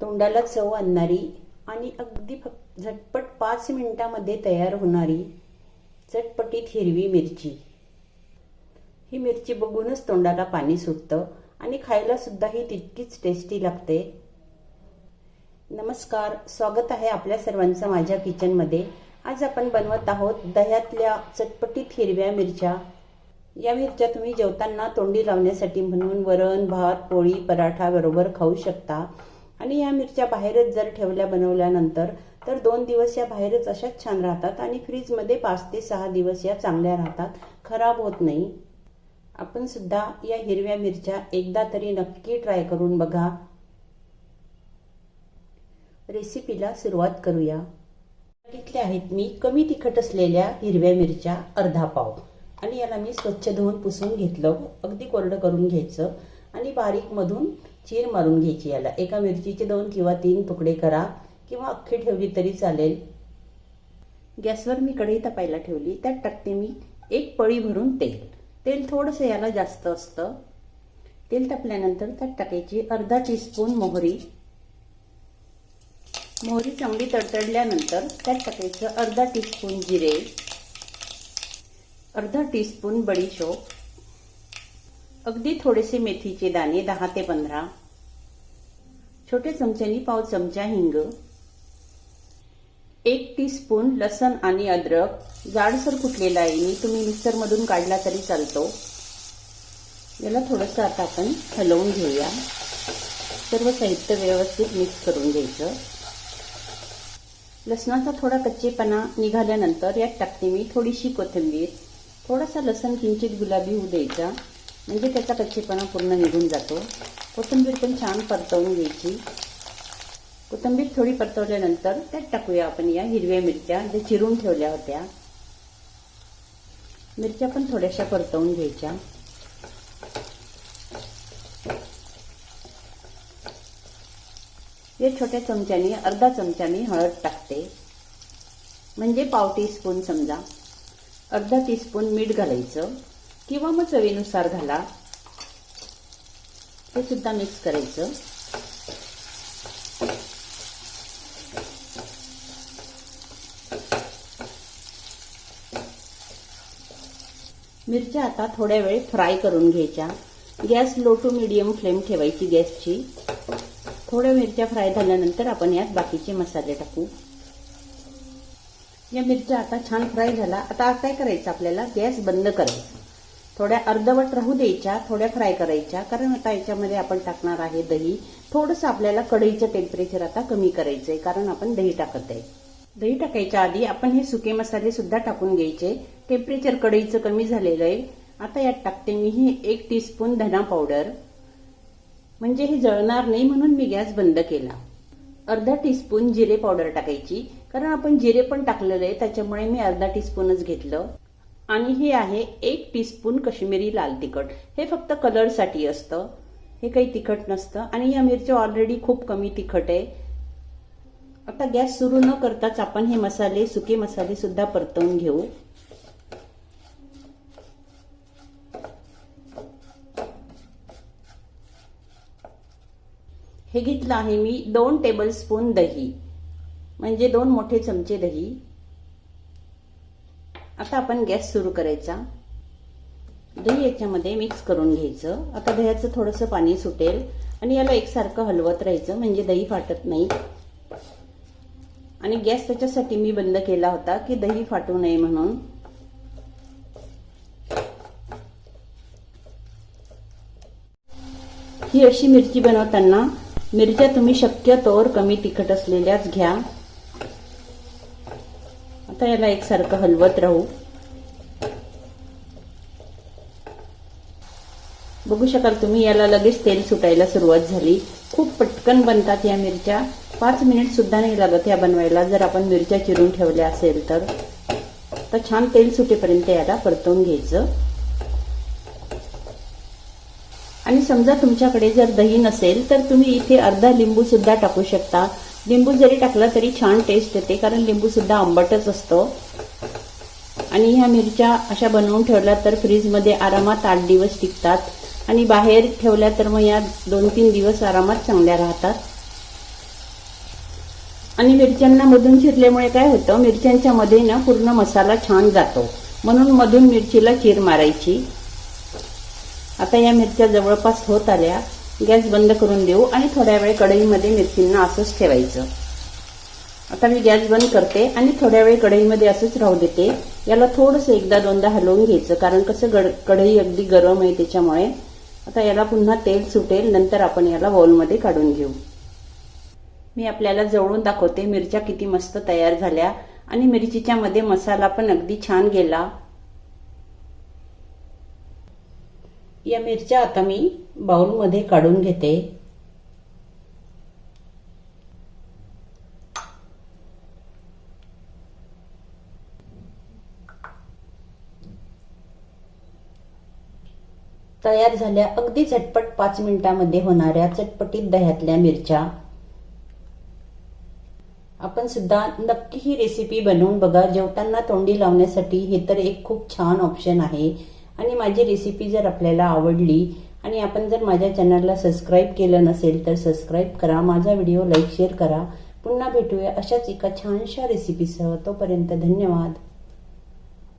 तोंडाला चव आणणारी आणि अगदी फक्त झटपट पाच मिनिटामध्ये तयार होणारी चटपटीत हिरवी मिरची. ही मिरची बघूनच तोंडाला पाणी सुटतं आणि खायला सुद्धा ही तितकीच टेस्टी लागते. नमस्कार स्वागत आहे आपल्या सर्वांचं माझ्या किचनमध्ये. आज आपण बनवत आहोत दह्यातल्या चटपटीत हिरव्या मिरच्या. या मिरच्या तुम्ही जेवताना तोंडी लावण्यासाठी म्हणून वरण भात पोळी पराठा बरोबर खाऊ शकता. आणि या मिरच्या बाहेरच जर ठेवल्या बनवल्यानंतर तर दोन दिवस या बाहेरच अशाच छान राहतात आणि फ्रीजमध्ये पाच ते सहा दिवस या चांगल्या राहतात. खराब होत नाही. आपण सुद्धा या हिरव्या मिरच्या एकदा तरी नक्की ट्राय करून बघा. रेसिपीला सुरुवात करूया. घेतल्या आहेत मी कमी तिखट असलेल्या हिरव्या मिरच्या अर्धा पाव. आणि याला मी स्वच्छ धुवून पुसून घेतलं. अगदी कोरडं करून घ्यायचं. आणि बारीक मधून चीर मारून घ्यायची याला. एका मिरचीचे दोन किंवा तीन तुकडे करा किंवा अख्खी ठेवली तरी चालेल. गॅसवर मी कढई तापायला ठेवली. त्यात टाकते मी एक पळी भरून तेल. तेल थोडंसं याला जास्त असतं. तेल तापल्यानंतर त्यात टाकायची अर्धा टीस्पून मोहरी. मोहरी चांगली तडतडल्यानंतर त्यात टाकायचं अर्धा टीस्पून जिरे. अर्धा टीस्पून बडीशोप. अगदी थोडेसे मेथीचे दाणे दहा ते पंधरा. छोट्या चमच्यानी पाव चमचा हिंग. एक टीस्पून लसण आणि अद्रक. जाडसर कुठलेला आहे? मी तुम्ही मिक्सरमधून काढला तरी चालतो. याला थोडंसं आता आपण हलवून घेऊया. सर्व साहित्य व्यवस्थित मिक्स करून घ्यायचं. लसणाचा थोडा कच्चेपणा निघाल्यानंतर यात टाकते मी थोडीशी कोथिंबीर. थोडासा लसण किंचित गुलाबी होऊ द्यायचा. म्हणजे त्याचा कच्चीपणा पूर्ण निघून जातो. कोथिंबीर पण छान परतवून घ्यायची. कोथिंबीर थोडी परतवल्यानंतर त्यात टाकूया आपण या हिरव्या मिरच्या ज्या चिरून ठेवल्या होत्या. मिरच्या पण थोड्याशा परतवून घ्यायच्या. या छोट्या चमच्याने अर्धा चमच्याने हळद टाकते. म्हणजे पाव टीस्पून समजा. अर्धा टीस्पून मीठ घालायचं. किंवा मग चवीनुसार घाला. हे सुद्धा मिक्स करायचं. मिरच्या आता थोड्या वेळ फ्राय करून घ्यायच्या. Gas low to medium flame ठेवायची गॅसची. थोड्या मिरच्या फ्राय झाल्यानंतर आपण यात बाकीचे मसाले टाकू. या मिरच्या आता छान फ्राय झाला. आता काय करायचं आपल्याला? गॅस बंद करायचा. थोड्या अर्धवट राहू द्यायच्या थोड्या फ्राय करायच्या. कारण आता याच्यामध्ये आपण टाकणार आहे दही. थोडंसं आपल्याला कढईचं टेम्परेचर आता कमी करायचं आहे कारण आपण दही टाकत आहे. दही टाकायच्या आधी आपण हे सुके मसाले सुद्धा टाकून घ्यायचे. टेम्परेचर कढईचं कमी झालेलं आहे. आता यात टाकते मी ही एक टीस्पून धना पावडर म्हणजे हे जळणार नाही म्हणून मी गॅस बंद केला. अर्धा टीस्पून जिरे पावडर टाकायची. कारण आपण जिरे पण टाकलेलं आहे त्याच्यामुळे मी अर्धा टीस्पूनच घेतलं. आणि हे आहे एक टीस्पून कश्मीरी लाल तिखट. हे फक्त कलरसाठी असतं. हे काही तिखट नसतं. आणि या मिरच्या ऑलरेडी खूप कमी तिखट आहे. आता गॅस सुरू न करताच आपण हे मसाले सुके मसाले सुद्धा परतवून घेऊ. हे घेतलं आहे मी दोन टेबलस्पून दही. म्हणजे दोन मोठे चमचे दही. आता आपण गॅस सुरू करायचा. दही याच्यामध्ये मिक्स करून घ्यायचं. आता दह्याचं थोडंसं पाणी सुटेल आणि याला एकसारखं हलवत राहायचं म्हणजे दही फाटत नाही. आणि गॅस त्याच्यासाठी मी बंद केला होता की दही फाटू नये म्हणून. ही अशी मिरची बनवताना मिरच्या तुम्ही शक्यतोवर कमी तिखट असलेल्याच घ्या. आता याला एकसारखं हलवत राहू. बघू शकाल तुम्ही याला लगेच तेल सुटायला सुरुवात झाली. खूप पटकन बनतात या मिरच्या. पाच मिनिट सुद्धा नाही लागत या बनवायला जर आपण मिरच्या चिरून ठेवल्या असेल तर. तर छान तेल सुटेपर्यंत याला परतवून घ्यायचं. आणि समजा तुमच्याकडे जर दही नसेल तर तुम्ही इथे अर्धा लिंबू सुद्धा टाकू शकता. लिंबू जरी टाकला तरी छान टेस्ट येते कारण लिंबू सुद्धा आंबटच असतो. आणि ह्या मिरच्या अशा बनवून ठेवल्या तर फ्रीजमध्ये आरामात आठ दिवस टिकतात. आणि बाहेर ठेवल्या तर मग या दोन तीन दिवस आरामात चांगल्या राहतात. आणि मिरच्यांना मधून चिरल्यामुळे काय होतं मिरच्यांच्या मध्ये ना पूर्ण मसाला छान जातो. म्हणून मधून मिरचीला चीर मारायची. आता या मिरच्या जवळपास होत आल्या. गॅस बंद करून देऊ आणि थोड्या वेळ कढईमध्ये मिरचींना असंच ठेवायचं. आता मी गॅस बंद करते आणि थोड्या वेळ कढईमध्ये असंच राहू देते. याला थोडंसं एकदा दोनदा हलवून घ्यायचं कारण कसं गड कढई अगदी गरम आहे त्याच्यामुळे. आता याला पुन्हा तेल सुटेल नंतर आपण याला बाउलमध्ये काढून घेऊ. मी आपल्याला जवळून दाखवते मिरच्या किती मस्त तयार झाल्या. आणि मिरचीच्या मध्ये मसाला पण अगदी छान गेला. या मिरच्या आता मी बाउलमध्ये काढून घेते. तयार झाल्या अगदी झटपट पाच मिनिटांमध्ये होणाऱ्या चटपटीत दह्यातल्या मिरच्या. आपण सुद्धा नक्की ही रेसिपी बनवून बघा. जेवताना तोंडी लावण्यासाठी हे तर एक खूप छान ऑप्शन आहे. आणि माझी रेसिपी जर आपल्याला आवडली आणि आपण जर माझ्या चॅनलला सबस्क्राईब केलं नसेल तर सबस्क्राईब करा माझा व्हिडिओ लाईक शेअर करा. पुन्हा भेटूया अशाच एका छानशा रेसिपीसह तोपर्यंत धन्यवाद.